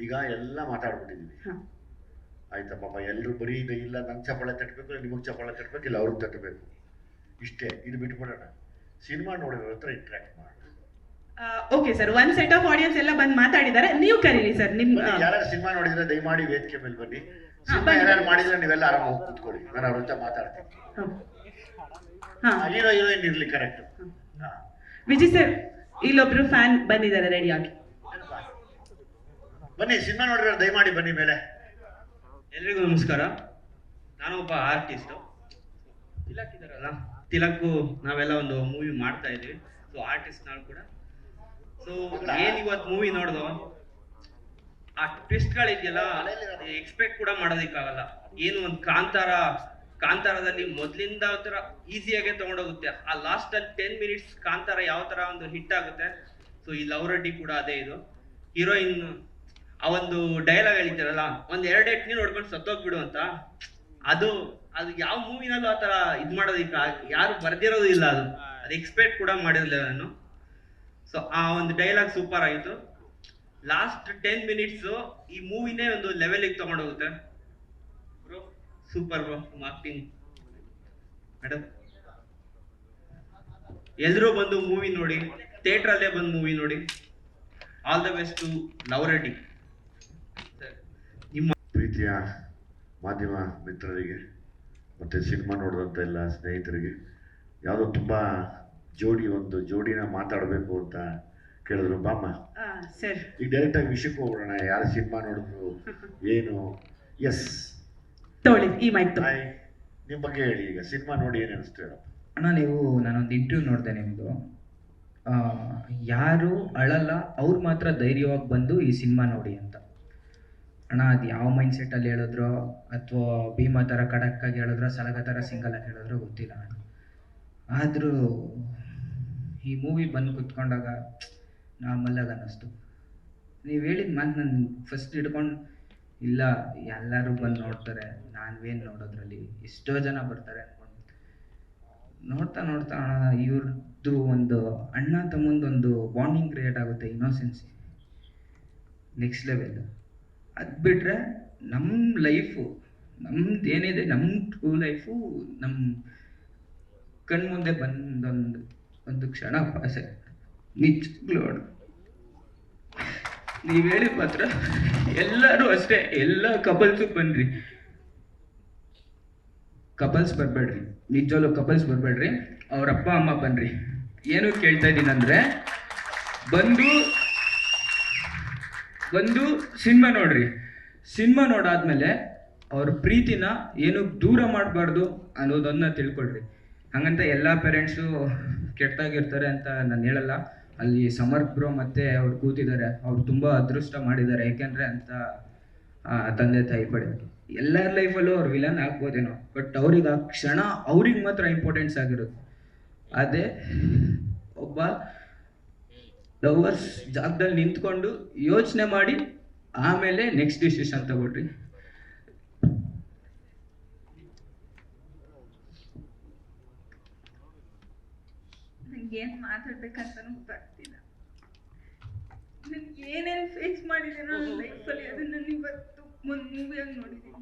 ಈಗ ಎಲ್ಲ ಮಾತಾಡ್ಬಿಟ್ಟಿದೀವಿ. ಹಾ. ಆಯ್ತಾ ಪಾಪ ಎಲ್ಲರೂ ಬರೀ ಇದು ಇಲ್ಲ ನಂಗೆ ಚಪ್ಪಾಳೆ ತಟ್ಟಬೇಕು ನಿಮಗೆ ಚಪ್ಪಾಳೆ ತಟ್ಟಬೇಕು ಇಲ್ಲ ಅವ್ರಿಗೆ ತಟ್ಟಬೇಕು ಇಷ್ಟೇ ಇದು ಬಿಟ್ಬಿಡೋಣ. ಸಿನಿಮಾ ನೋಡಿದ್ರ ಹತ್ರ ಇಂಟ್ರಾಕ್ಟ್ ಮಾಡೋಣ okay sir one set of audience ಎಲ್ಲ ಬಂದು ಮಾತಾಡಿದ್ದಾರೆ ನೀವು ಕರೀರಿ ಸರ್ ನಿಮ್ಮ ಯಾರು ಸಿನಿಮಾ ನೋಡಿದ್ರೆ ದಯಮಾಡಿ ವೇದಿಕೆ ಮೇಲೆ ಬನ್ನಿ. ಸಿನಿಮಾ ಯಾರು ಮಾಡಿದ್ರೆ ನೀವೆಲ್ಲ ಆರಾಮ ಹೋಗಿ ಕೂತ್ಕೊಳ್ಳಿ. ನಾನು ಅವ್ರ ಹತ್ರ ಮಾತಾಡ್ತೀನಿ. ಹಾ. ಹೀರೋ ಹೀರೋಯಿನ್ ಇರ್ಲಿ ಕರೆಕ್ಟ್ ವಿಜಯ್ ಸರ್ ಇಲ್ಲೊಬ್ರು ಫ್ಯಾನ್ ಬಂದಿದ್ದಾರೆ ರೆಡಿ ಆಗಿ. ಬನ್ನಿ, ಸಿನಿಮಾ ನೋಡಿದ್ರೆ ದಯಮಾಡಿ ಬನ್ನಿ ಮೇಲೆ. ಎಲ್ರಿಗೂ ನಮಸ್ಕಾರ. ನಾನು ಒಬ್ಬ ಆರ್ಟಿಸ್ಟು ತಿಲಕ್ ಇದಾರಲ್ಲ ತಿಲಕ್ಕು ನಾವೆಲ್ಲ ಒಂದು ಮೂವಿ ಮಾಡ್ತಾ ಇದ್ದೀವಿ. ಸೊ ಆರ್ಟಿಸ್ಟ್ ನಾವು ಕೂಡ. ಸೊ ಏನ್ ಇವತ್ತು ಮೂವಿ ನೋಡ್ದೋ? ಆ ಟ್ವಿಸ್ಟ್ಗಳಿದೆಯಲ್ಲ ಎಕ್ಸ್ಪೆಕ್ಟ್ ಕೂಡ ಮಾಡೋದಕ್ಕಾಗಲ್ಲ. ಏನು ಒಂದು ಕಾಂತಾರ, ಕಾಂತಾರದಲ್ಲಿ ಮೊದಲಿಂದ ಒಂಥರ ಈಸಿಯಾಗೆ ತಗೊಂಡೋಗುತ್ತೆ. ಆ ಲಾಸ್ಟ್ ಅಲ್ಲಿ ಟೆನ್ ಮಿನಿಟ್ಸ್ ಕಾಂತಾರ ಯಾವ ತರ ಒಂದು ಹಿಟ್ ಆಗುತ್ತೆ. ಸೊ ಈ ಲವ್ ರೆಡ್ಡಿ ಕೂಡ ಅದೇ ಇದು. ಹೀರೋಯಿನ್ ಆ ಒಂದು ಡೈಲಾಗ್ ಹೇಳಿದ್ದಾರಲ್ಲ ಒಂದ್ ಎರಡ್ ಎಟ್ನಿ ನೋಡ್ಕೊಂಡು ಸತ್ತೋಗ್ಬಿಡು ಅಂತ, ಅದು ಅದು ಯಾವ ಮೂವಿನಲ್ಲೂ ಆ ತರ ಇದ್ ಮಾಡೋದಿಕ್ಕ ಯಾರು ಬರ್ದಿರೋದು ಇಲ್ಲ ಅದು. ಅದು ಎಕ್ಸ್ಪೆಕ್ಟ್ ಕೂಡ ಮಾಡಿರಲಿಲ್ಲ ನಾನು. ಸೊ ಆ ಒಂದು ಡೈಲಾಗ್ ಸೂಪರ್ ಆಯಿತು ಲಾಸ್ಟ್ ಟೆನ್ ಮಿನಿಟ್ಸ್ ಈ ಮೂವಿನೇ ಒಂದು ಲೆವೆಲಿಗೆ ತಗೊಂಡೋಗುತ್ತೆ bro super bro marking madam ಎಲ್ಲರೂ ಬಂದು ಮೂವಿ ನೋಡಿ ಥಿಯೇಟ್ರಲ್ಲೇ ಬಂದು ಮೂವಿ ನೋಡಿ. All the best to love Reddy ಪ್ರೀತಿಯ ಮಾಧ್ಯಮ ಮಿತ್ರರಿಗೆ ಮತ್ತು ಸಿನಿಮಾ ನೋಡಿದಂಥ ಎಲ್ಲ ಸ್ನೇಹಿತರಿಗೆ ಯಾವುದೋ ತುಂಬ ಜೋಡಿ ಒಂದು ಜೋಡಿನ ಮಾತಾಡಬೇಕು ಅಂತ ಕೇಳಿದ್ರು. ಬಾಮ್ಮ ಸರ್. ಈಗ ಡೈರೆಕ್ಟಾಗಿ ವಿಷಯಕ್ಕೆ ಹೋಗೋಣ. ಯಾರು ಸಿನಿಮಾ ನೋಡಿದ್ರು ಏನು? ಎಸ್ ತಗೊಳ್ಳಿ ಈ ಮೈಕ್ ತಗೊಳ್ಳಿ ನಿಮ್ಮ ಬಗ್ಗೆ ಹೇಳಿ ಈಗ. ಸಿನಿಮಾ ನೋಡಿ ಏನು ಅನಿಸ್ತು ಹೇಳಪ್ಪ ಅಣ್ಣ ನೀವು ನಾನೊಂದು ಇಂಟರ್ವ್ಯೂ ನೋಡಿದೆ ನಿಮ್ಮದು ಯಾರು ಅಳಲ್ಲ ಅವ್ರು ಮಾತ್ರ ಧೈರ್ಯವಾಗಿ ಬಂದು ಈ ಸಿನಿಮಾ ನೋಡಿ ಅಂತ. ಅಣ್ಣ, ಅದು ಯಾವ ಮೈಂಡ್ ಸೆಟ್ಟಲ್ಲಿ ಹೇಳಿದ್ರೋ ಅಥವಾ ಭೀಮಾ ಥರ ಆಗಿ ಹೇಳಿದ್ರೋ, ಸಲಗ ಥರ ಆಗಿ ಹೇಳಿದ್ರೋ ಗೊತ್ತಿಲ್ಲ ಅಣ್ಣ. ಆದರೂ ಈ ಮೂವಿ ಬಂದು ಕುತ್ಕೊಂಡಾಗ ನಾರ್ಮಲಾಗಿ ಅನ್ನಿಸ್ತು. ನೀವು ಹೇಳಿದ ಮಾತು ನಾನು ಫಸ್ಟ್ ಹಿಡ್ಕೊಂಡು, ಇಲ್ಲ, ಎಲ್ಲರೂ ಬಂದು ನೋಡ್ತಾರೆ ನಾನ್ವೇನು ನೋಡೋದ್ರಲ್ಲಿ? ಎಷ್ಟೋ ಜನ ಬರ್ತಾರೆ ಅನ್ಕೊಂಡು. ನೋಡ್ತಾ ನೋಡ್ತಾ ಅಣ್ಣ ಇವ್ರದ್ದು ಒಂದು ಅಣ್ಣ ತಮ್ಮಂದೊಂದು ಬಾಂಡಿಂಗ್ ಕ್ರಿಯೇಟ್ ಆಗುತ್ತೆ ಇನ್ನೋಸೆನ್ಸಿ ನೆಕ್ಸ್ಟ್ ಲೆವೆಲ್ ಅದು ಬಿಟ್ಟರೆ ನಮ್ಮ ಲೈಫು ನಮ್ದು ಏನಿದೆ ನಮ್ಮ ಟ್ರೂ ಲೈಫು ನಮ್ಮ ಕಣ್ಮುಂದೆ ಬಂದೊಂದು, ಒಂದು ಕ್ಷಣ ನಿಜಗ್ಲೂ ಅಣ್ಣ ನೀವು ಹೇಳಿ ಮಾತ್ರ. ಎಲ್ಲರೂ ಅಷ್ಟೇ, ಎಲ್ಲ ಕಪಲ್ಸು ಬನ್ರಿ. ಕಪಲ್ಸ್ ಬರಬೇಡ್ರಿ. ನಿಜವಲ್ಲೂ ಕಪಲ್ಸ್ ಬರಬೇಡ್ರಿ. ಅವ್ರ ಅಪ್ಪ, ಅಮ್ಮ ಬನ್ರಿ. ಏನು ಕೇಳ್ತಾ ಇದ್ದೀನಿ ಅಂದರೆ ಬಂದು ಬಂದು ಸಿನಿಮಾ ನೋಡ್ರಿ. ಸಿನಿಮಾ ನೋಡಾದ್ಮೇಲೆ ಅವ್ರ ಪ್ರೀತಿನ ಏನು ದೂರ ಮಾಡಬಾರ್ದು ಅನ್ನೋದನ್ನ ತಿಳ್ಕೊಳ್ರಿ. ಹಂಗಂತ ಎಲ್ಲ ಪೇರೆಂಟ್ಸು ಕೆಟ್ಟದಾಗಿರ್ತಾರೆ ಅಂತ ನಾನು ಹೇಳಲ್ಲ. ಅಲ್ಲಿ ಸಮರ್ಥ್ ಬ್ರೋ ಮತ್ತೆ ಅವ್ರು ಕೂತಿದ್ದಾರೆ. ಅವ್ರು ತುಂಬ ಅದೃಷ್ಟ ಮಾಡಿದ್ದಾರೆ. ಯಾಕೆಂದ್ರೆ ಅಂತ ತಂದೆ ತಾಯಿ ಪಡೆಯೋದು ಎಲ್ಲರ ಲೈಫಲ್ಲೂ ಅವ್ರು ವಿಲನ್ ಆಗ್ಬೋದೇನೋ. ಬಟ್ ಅವ್ರಿಗೆ ಆ ಕ್ಷಣ ಅವ್ರಿಗೆ ಮಾತ್ರ ಇಂಪಾರ್ಟೆನ್ಸ್ ಆಗಿರುತ್ತೆ. ಅದೇ ಒಬ್ಬ ಲವರ್ಸ್ ಜಾಗದಲ್ಲಿ ನಿಂತ್ಕೊಂಡು ಯೋಚನೆ ಮಾಡಿ, ಆಮೇಲೆ ನೆಕ್ಸ್ಟ್ ಡಿಸಿಷನ್ ತಗೊಳ್ರಿ. ಏನ್ ಮಾತಾಡ್ಬೇಕಂತನೂ ಗೊತ್ತಾಗ್ತಿಲ್ಲ. ನನಗೆ ಏನೇನು ಫೇಸ್ ಮಾಡಿದ್ದೀನೋ ಲೈಫ್ ಲೈಫಲ್ಲಿ ಅದನ್ನ ನಾನು ಇವತ್ತು ಮೂವಿಯಾಗಿ ನೋಡಿದ್ದೀನಿ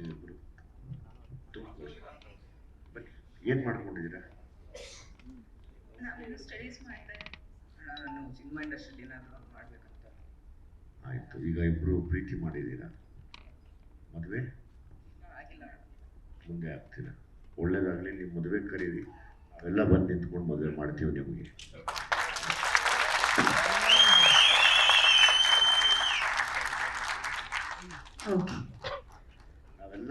ನೀವಿಬ್ಬರು ತುಮಕೂರು ಬನ್ನಿ ಏನು ಮಾಡ್ಕೊಂಡಿದ್ದೀರಾ? ನಾನು ಸ್ಟಡೀಸ್ ಮಾಡ್ತಾ ನಾನು ಸಿನಿಮಾ ಇಂಡಸ್ಟ್ರಿಯಲ್ಲಿ ಏನಾದರೂ ಮಾಡ್ಬೇಕಂತ. ಆಯಿತು ಈಗ ಇಬ್ಬರು ಪ್ರೀತಿ ಮಾಡಿದ್ದೀರಾ? ಮದುವೆ? ಆಗಿಲ್ಲ ಮುಂದೆ ಆಗ್ತೀರಾ? ಒಳ್ಳೇದಾಗಲಿ ನೀವು ಮದುವೆ ಕರೀರಿ. ಎಲ್ಲ ಬಂದು ನಿಂತ್ಕೊಂಡು ಮದುವೆ ಮಾಡ್ತೀವಿ ನಿಮಗೆ. ಓಕೆ